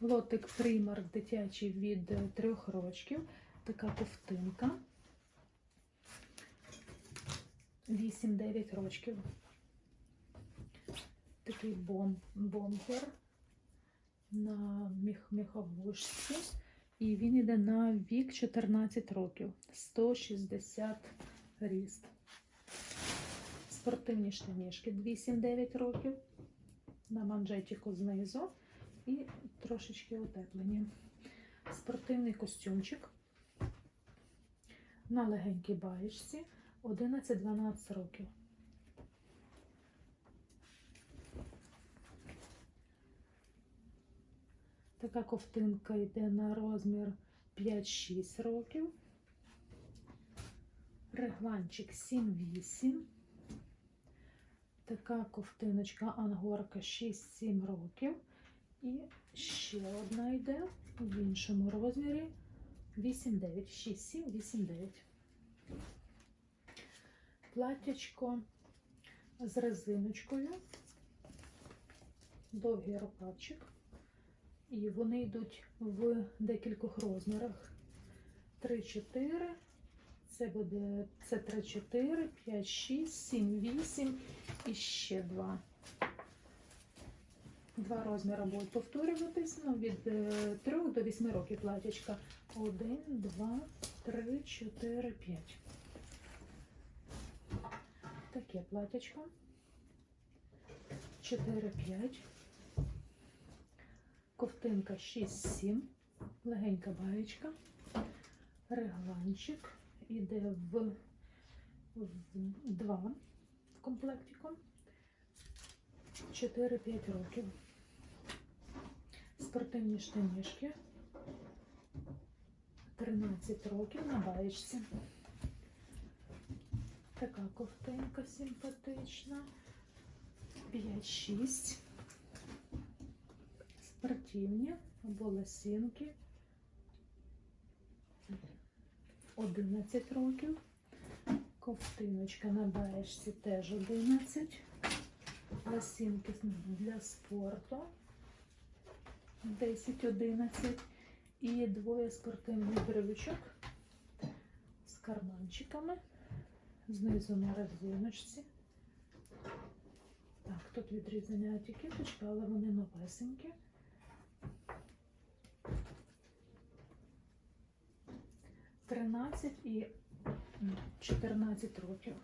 Лотик примарк дитячий від е, трьох рочків. Така ковтинка. 8-9 рочків. Такий бом, бомбер на міх, міховушці. І він йде на вік 14 років. 160 ріст. Спортивні штанішки 8-9 років. На манжетіку знизу. І трошечки утеплені. Спортивний костюмчик на легенькій баєчці 11-12 років. Така ковтинка йде на розмір 5-6 років. Регланчик 7-8. Така ковтиночка ангорка 6-7 років. І ще одна йде в іншому розмірі 8-9, 6, 7, 8, 9. Платтячко з резиночкою, довгий рукавчик. І вони йдуть в декількох розмірах. 3-4, це буде це 3-4, 5, 6, 7, 8 і ще 2. Два розміри будуть повторюватись ну, від 3 до 8 років платячка. 1, 2, 3, 4, 5. Таке платячко. 4, 5. Ковтинка 6, 7. Легенька баєчка. Регланчик. Іде в, в 2 в комплектику. 4-5 років. Спортивні штанішки. 13 років на баєчці. Така ковтинка симпатична. 5-6. Спортивні або лосінки. 11 років. Ковтиночка на баєчці теж 11 лосінки для спорту 10-11 і двоє спортивних брючок з карманчиками знизу на резиночці. Так, тут відрізання етикеточка, але вони новесенькі. Тринадцять і 14 років.